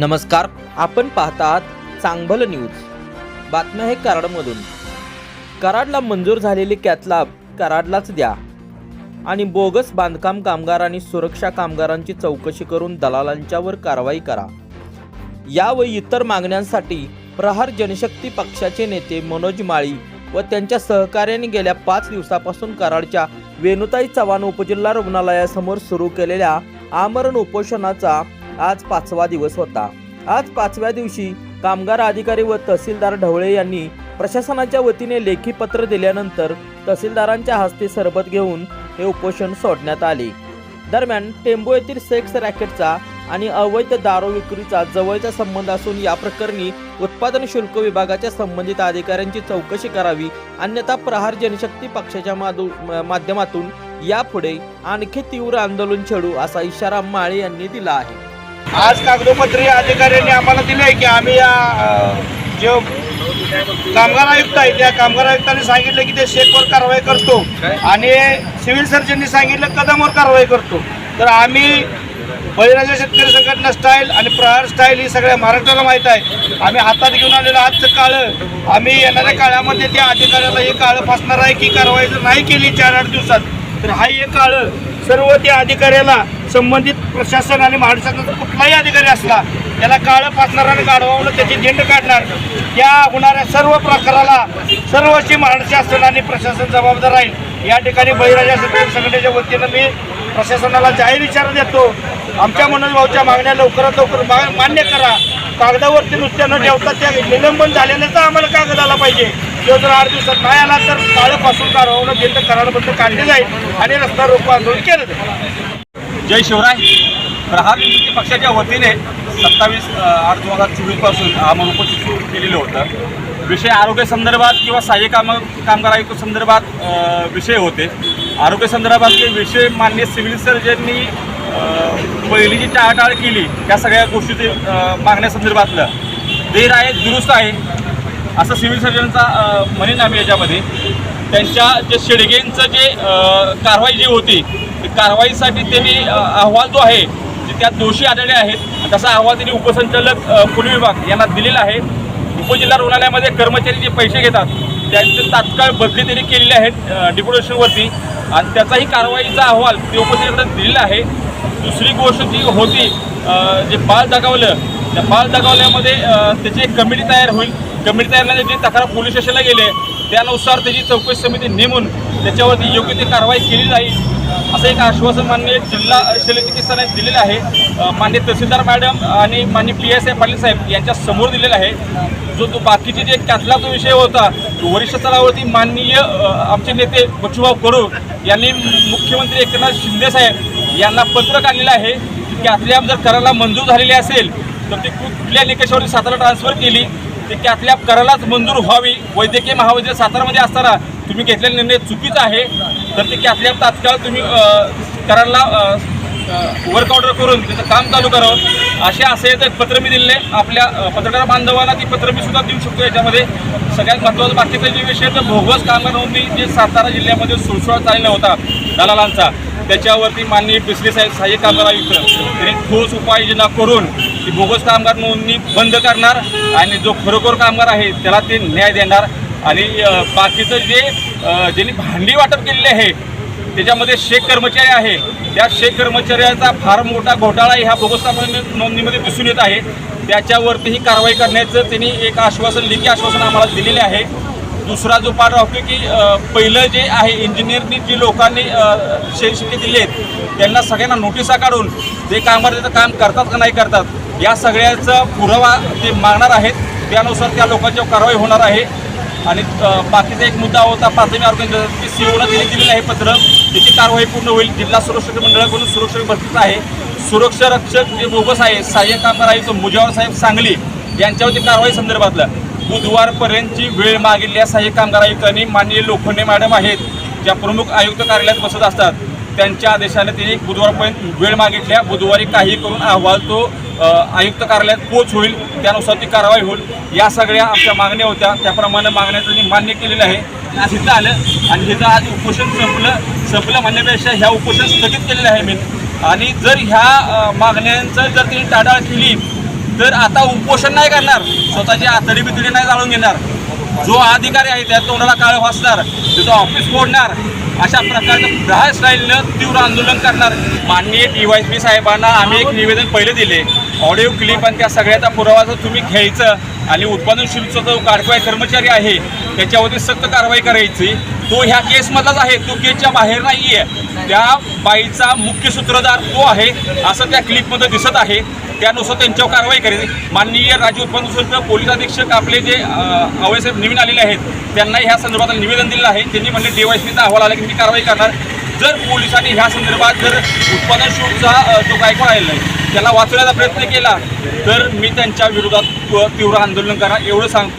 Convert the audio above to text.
नमस्कार आपण पाहतात चांगभल न्यूज. बातम्या आहे कराडमधून. कराडला मंजूर झालेली कॅथलाब कराडलाच द्या. आणि बोगस बांधकाम कामगार आणि सुरक्षा कामगारांची चौकशी करून दलालांच्यावर कारवाई करा. या व इतर मागण्यांसाठी प्रहार जनशक्ती पक्षाचे नेते मनोज माळी व त्यांच्या सहकार्याने गेल्या पाच दिवसापासून कराडच्या वेणुताई चव्हाण उपजिल्हा रुग्णालयासमोर सुरू केलेल्या आमरण उपोषणाचा आज पाचवा दिवस होता. आज पाचव्या दिवशी कामगार अधिकारी व तहसीलदार ढवळे यांनी प्रशासनाच्या वतीने लेखी पत्र दिल्यानंतर तहसीलदारांच्या हस्ते सरबत घेऊन हे उपोषण सोडण्यात आले. दरम्यान टेंबो येथील सेक्स रॅकेटचा आणि अवैध दारू विक्रीचा जवळचा संबंध असून या प्रकरणी उत्पादन शुल्क विभागाच्या संबंधित अधिकाऱ्यांची चौकशी करावी अन्यथा प्रहार जनशक्ती पक्षाच्या म- माध्यमातून यापुढे आणखी तीव्र आंदोलन छेडू असा इशारा माळे यांनी दिला आहे. आज कागदोपत्री अधिकाऱ्यांनी आम्हाला दिले की आम्ही या जे कामगार आयुक्त आहेत त्या कामगार आयुक्तांनी सांगितलं की ते शेकवर कारवाई करतो. आणि सिव्हिल सर्जननी सांगितलं कदमवर कारवाई करतो. तर आम्ही बळीराजा शेतकरी संघटना स्टाईल आणि प्रहार स्टाईल ही सगळ्या महाराष्ट्राला माहीत आहे. आम्ही हातात घेऊन आलेलं आजचं काळं. आम्ही येणाऱ्या काळामध्ये त्या अधिकाऱ्याला हे काळं फासणार आहे की कारवाई जर नाही केली चार आठ दिवसात तर हा एक काळं सर्व त्या अधिकाऱ्याला संबंधित प्रशासन आणि महाराष्ट्राचा कुठलाही अधिकारी असला त्याला काळं फासणार आणि त्याची झेंड काढणार त्या होणाऱ्या सर्व प्रकाराला सर्वशी महाराष्ट्र आणि प्रशासन जबाबदार राहील. या ठिकाणी बळीराजा शेतकरी संघटनेच्या वतीनं मी प्रशासनाला जाहीर इशारा देतो. आमच्या मनोज भाऊच्या मागण्या लवकरात लवकर मान्य करा. कागदावरती नुसत्या न ठेवता त्या निलंबन झालेल्याचा आम्हाला कागद आला पाहिजे. तो जर आठ दिवसात नाही आला तर काळपासून पासून कारवाईनं तर कराडबद्दल काढले जाईल आणि रस्ता रोको आंदोलन केलं जाईल. जय शिवराय. प्रहार विमुक्ती पक्षाच्या वतीने सत्तावीस आठ दोन हजार चोवीसपासून आम्ही उपस्थित सुरू केलेलं होतं. विषय आरोग्य संदर्भात किंवा सहाय्य काम कामगार आयुक्त संदर्भात विषय होते. आरोग्य संदर्भातले विषय मान्य सिव्हिल सर्जननी पहिली जी टाळाटाळ केली. त्या सगळ्या गोष्टी मागण्यासंदर्भातलं देर आहे दुरुस्त आहे. असं सिव्हिल सर्जनचा म्हणेन आम्ही याच्यामध्ये त्यांच्या जे शेडगेंचं जे कारवाई जी होती कारवाईसाठी त्यांनी अहवाल जो आहे त्यात दोषी आढळले आहेत. तसा अहवाल त्यांनी उपसंचालक पुणे विभाग यांना दिलेला आहे. उपजिल्हा रुग्णालयामध्ये कर्मचारी जे पैसे घेतात त्यांचे तात्काळ बदली त्यांनी केलेले आहेत अ, डिप्युटेशनवरती आणि त्याचाही कारवाईचा अहवाल ते उपजिल्ह्याकडे दिलेला आहे. दुसरी गोष्ट जी होती जे बाल दगावलं त्या बाल दगावल्यामध्ये त्याची एक कमिटी तयार होईल. कमिटी तयार झाल्याने जे तक्रार पोलीस स्टेशनला गेले त्यानुसार त्याची चौकशी समिती नेमून त्याच्यावरती योग्य ती कारवाई केली जाईल असं एक आश्वासन मान्य जिल्हा शल्यचिकित्सालयात दिलेलं आहे. माननीय मान्य तहसीलदार मॅडम आणि मान्य पी एस आय पाटील साहेब यांच्या समोर दिलेला आहे. जो तो बाकीचे जे त्यातला जो विषय होता तो वरिष्ठ स्तरावरती माननीय आमचे नेते बच्चूभाऊ कडू यांनी मुख्यमंत्री एकनाथ शिंदे साहेब यांना पत्र काढलेलं आहे की कॅथलॅब जर करायला मंजूर झालेली असेल तर ती कुठल्या निकषावरती सातारा ट्रान्सफर केली? ते कॅथलॅब करायलाच मंजूर व्हावी. वैद्यकीय महाविद्यालय सातारामध्ये असताना तुम्ही घेतलेला निर्णय चुकीचा आहे. तर ते कॅथलॅब तात्काळ तुम्ही करायला वर्क ऑर्डर करून त्याचं काम चालू करावं. असे असे तर पत्र मी दिले आपल्या पत्रकार बांधवांना ती पत्र मी सुद्धा देऊ शकतो याच्यामध्ये. सगळ्यात महत्त्वाचं बाकीचा जे विषय तर भोगस कामगार नोंदणी जे सातारा जिल्ह्यामध्ये सुळसुळा चाललेला होता दलालांचा त्याच्यावरती माननीय पिसले साहेब सहाय्यक कामगार आयुक्त त्यांनी ठोस उपाययोजना करून ती बोगस कामगार नोंदणी बंद करणार आणि जो खरोखर कामगार आहे त्याला ते न्याय देणार. आणि बाकीचं जे ज्यांनी भांडी वाटप केलेली आहे त्याच्यामध्ये शेख कर्मचारी आहे. त्या शेख कर्मचाऱ्याचा फार मोठा घोटाळा ह्या बोगस कामगार नोंदणीमध्ये दिसून येत आहे. त्याच्यावरतीही कारवाई करण्याचं त्यांनी एक आश्वासन लेखी आश्वासन आम्हाला दिलेले आहे. दुसरा जो पाठ राहतो की पहिलं जे आहे इंजिनिअरनी जी लोकांनी शेतशिके दिले आहेत त्यांना सगळ्यांना नोटिसा काढून ते कामगार त्याचं काम करतात का नाही करतात या सगळ्याचा पुरावा ते मागणार आहेत. त्यानुसार त्या लोकांच्यावर कारवाई होणार आहे. आणि बाकीचा एक मुद्दा होता प्राथमिक आरोग्य की सीओला त्यांनी दिलेलं आहे पत्र. त्याची कारवाई पूर्ण होईल. जिल्हा सुरक्षा मंडळाकडून सुरक्षा भरतीचं आहे. सुरक्षा रक्षक जे बोगस आहे सहाय्यक कामगार आयुक्त मुजावर साहेब सांगली यांच्यावरती कारवाई संदर्भातलं. बुधवारपर्यंतची वेळ मागितल्या सहाय्यक कामगार आयुक्तांनी. माननीय लोखंडे मॅडम आहेत ज्या प्रमुख आयुक्त कार्यालयात बसत असतात. त्यांच्या आदेशाने त्यांनी बुधवारपर्यंत वेळ मागितल्या बुधवारी काही करून अहवाल तो आयुक्त कार्यालयात पोच होईल. त्यानुसार ती कारवाई होईल. या सगळ्या आमच्या मागण्या होत्या. त्याप्रमाणे मागण्या त्यांनी मान्य केलेल्या आहे तिथं आलं आणि हिचं आज उपोषण संपलं. संपलं म्हणण्यापेक्षा ह्या उपोषण स्थगित केलेलं आहे मी आणि जर ह्या मागण्यांचं जर त्यांनी टाळाटाळ केली तर आता उपोषण नाही करणार. स्वतःची आतडी बितडी नाही जाळून घेणार. जो अधिकारी आहे त्या तोंडाला काळ वाचणार तिथं ऑफिस फोडणार अशा प्रकारचं प्रहार स्टाईलनं तीव्र आंदोलन करणार. माननीय डी वाय पी साहेबांना आम्ही एक निवेदन पहिले दिले. ऑडिओ क्लिप आणि त्या सगळ्याचा पुरावा जर तुम्ही घ्यायचं आणि उत्पादन शुल्कचा जो कारवाई कर्मचारी आहे त्याच्यावरती सक्त कारवाई करायची तो ह्या केसमधलाच आहे तो केसच्या बाहेर नाही आहे त्या बाईचा मुख्य सूत्रधार तो आहे असं त्या क्लिपमध्ये दिसत आहे. त्यानुसार त्यांच्यावर कारवाई करेल माननीय राज्य उत्पन्न शुल्क पोलीस अधीक्षक आपले जे अवयसाहेब नवीन आलेले आहेत त्यांना ह्या संदर्भात निवेदन दिलेलं आहे. त्यांनी म्हणले डीवायसीचा अहवाल आला की मी कारवाई करणार. जर पोलिसांनी ह्या संदर्भात जर उत्पादन शुल्कचा जो गायकवाड आलेला आहे त्याला वाचवण्याचा प्रयत्न केला तर मी त्यांच्या विरोधात तीव्र आंदोलन करा एवढं सांगतो.